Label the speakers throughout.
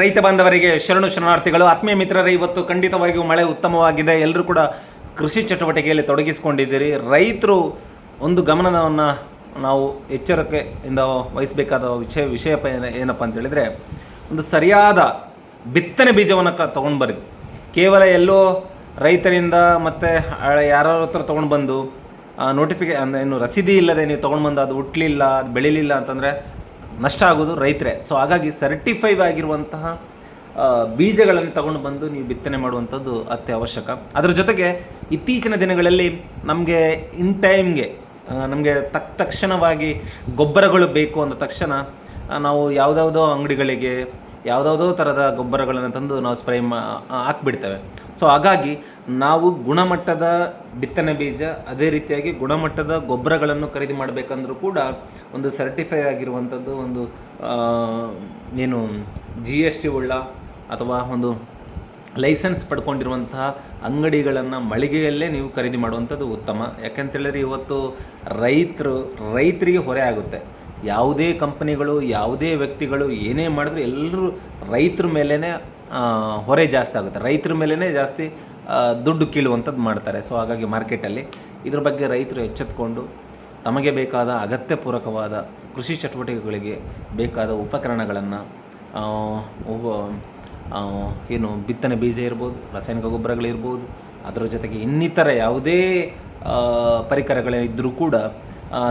Speaker 1: ರೈತ ಬಾಂಧವರಿಗೆ ಶರಣು ಶರಣಾರ್ಥಿಗಳು, ಆತ್ಮೀಯ ಮಿತ್ರರೇ, ಇವತ್ತು ಖಂಡಿತವಾಗಿಯೂ ಮಳೆ ಉತ್ತಮವಾಗಿದೆ. ಎಲ್ಲರೂ ಕೂಡ ಕೃಷಿ ಚಟುವಟಿಕೆಯಲ್ಲಿ ತೊಡಗಿಸಿಕೊಂಡಿದ್ದೀರಿ. ರೈತರು ಒಂದು ಗಮನವನ್ನು ನಾವು ಎಚ್ಚರಿಕೆಯಿಂದ ವಹಿಸಬೇಕಾದ ವಿಷಯ ವಿಷಯ ಏನಪ್ಪ ಅಂತೇಳಿದರೆ ಒಂದು ಸರಿಯಾದ ಬಿತ್ತನೆ ಬೀಜವನ್ನು ಕ ತೊಗೊಂಡು ಬರ್ರಿ ಕೇವಲ ಎಲ್ಲೋ ರೈತರಿಂದ ಮತ್ತು ಯಾರ್ಯಾರ ಹತ್ರ ತೊಗೊಂಡು ಬಂದು ನೋಟಿಫಿಕೇ ಅಂದರೆ ಏನು ರಸೀದಿ ಇಲ್ಲದೆ ನೀವು ತೊಗೊಂಡು ಬಂದು ಅದು ಹುಟ್ಟಲಿಲ್ಲ ಅದು ಬೆಳಿಲಿಲ್ಲ ಅಂತಂದರೆ ನಷ್ಟ ಆಗೋದು ರೈತರೇ. ಸೊ ಹಾಗಾಗಿ ಸರ್ಟಿಫೈವ್ ಆಗಿರುವಂತಹ ಬೀಜಗಳನ್ನು ತಗೊಂಡು ಬಂದು ನೀವು ಬಿತ್ತನೆ ಮಾಡುವಂಥದ್ದು ಅತ್ಯವಶ್ಯಕ ಅದರ ಜೊತೆಗೆ ಇತ್ತೀಚಿನ ದಿನಗಳಲ್ಲಿ ನಮಗೆ ಇನ್ ಟೈಮ್ಗೆ ನಮಗೆ ತಕ್ ತಕ್ಷಣವಾಗಿ ಗೊಬ್ಬರಗಳು ಬೇಕು ಅಂದ ತಕ್ಷಣ ನಾವು ಯಾವುದ್ಯಾವುದೋ ಅಂಗಡಿಗಳಿಗೆ ಯಾವುದಾವುದೋ ಥರದ ಗೊಬ್ಬರಗಳನ್ನು ತಂದು ನಾವು ಸ್ಪ್ರೇ ಮಾ ಹಾಕ್ಬಿಡ್ತೇವೆ. ಸೊ ಹಾಗಾಗಿ ನಾವು ಗುಣಮಟ್ಟದ ಬಿತ್ತನೆ ಬೀಜ, ಅದೇ ರೀತಿಯಾಗಿ ಗುಣಮಟ್ಟದ ಗೊಬ್ಬರಗಳನ್ನು ಖರೀದಿ ಮಾಡಬೇಕಂದ್ರೂ ಕೂಡ ಒಂದು ಸರ್ಟಿಫೈ ಆಗಿರುವಂಥದ್ದು ಒಂದು ಏನು ಜಿ ಎಸ್ ಟಿ ಉಳ್ಳ ಅಥವಾ ಒಂದು ಲೈಸೆನ್ಸ್ ಪಡ್ಕೊಂಡಿರುವಂತಹ ಅಂಗಡಿಗಳನ್ನು ಮಳಿಗೆಯಲ್ಲೇ ನೀವು ಖರೀದಿ ಮಾಡುವಂಥದ್ದು ಉತ್ತಮ. ಯಾಕಂತೇಳಿದ್ರೆ ಇವತ್ತು ರೈತರು, ರೈತರಿಗೆ ಹೊರೆ ಆಗುತ್ತೆ. ಯಾವುದೇ ಕಂಪನಿಗಳು, ಯಾವುದೇ ವ್ಯಕ್ತಿಗಳು ಏನೇ ಮಾಡಿದ್ರು ಎಲ್ಲರೂ ರೈತರ ಮೇಲೇ ಹೊರೆ ಜಾಸ್ತಿ ಆಗುತ್ತೆ. ರೈತರ ಮೇಲೇ ಜಾಸ್ತಿ ದುಡ್ಡು ಕೀಳುವಂಥದ್ದು ಮಾಡ್ತಾರೆ. ಸೊ ಹಾಗಾಗಿ ಮಾರ್ಕೆಟಲ್ಲಿ ಇದ್ರ ಬಗ್ಗೆ ರೈತರು ಎಚ್ಚೆತ್ಕೊಂಡು ತಮಗೆ ಬೇಕಾದ ಅಗತ್ಯ ಪೂರಕವಾದ ಕೃಷಿ ಚಟುವಟಿಕೆಗಳಿಗೆ ಬೇಕಾದ ಉಪಕರಣಗಳನ್ನು ಏನು ಬಿತ್ತನೆ ಬೀಜ ಇರ್ಬೋದು, ರಾಸಾಯನಿಕ ಗೊಬ್ಬರಗಳಿರ್ಬೋದು, ಅದರ ಜೊತೆಗೆ ಇನ್ನಿತರ ಯಾವುದೇ ಪರಿಕರಗಳೇ ಪರಿಕರಗಳಿದ್ದರೂ ಕೂಡ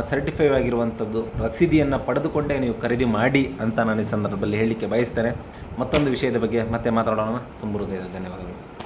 Speaker 1: ಸರ್ಟಿಫೈ ಆಗಿರುವಂಥದ್ದು ರಸೀದಿಯನ್ನು ಪಡೆದುಕೊಂಡೇ ನೀವು ಖರೀದಿ ಮಾಡಿ ಅಂತ ನಾನು ಈ ಸಂದರ್ಭದಲ್ಲಿ ಹೇಳಲಿಕ್ಕೆ ಬಯಸ್ತೇನೆ. ಮತ್ತೊಂದು ವಿಷಯದ ಬಗ್ಗೆ ಮತ್ತೆ ಮಾತಾಡೋಣ. ತುಂಬ ಧನ್ಯವಾದಗಳು.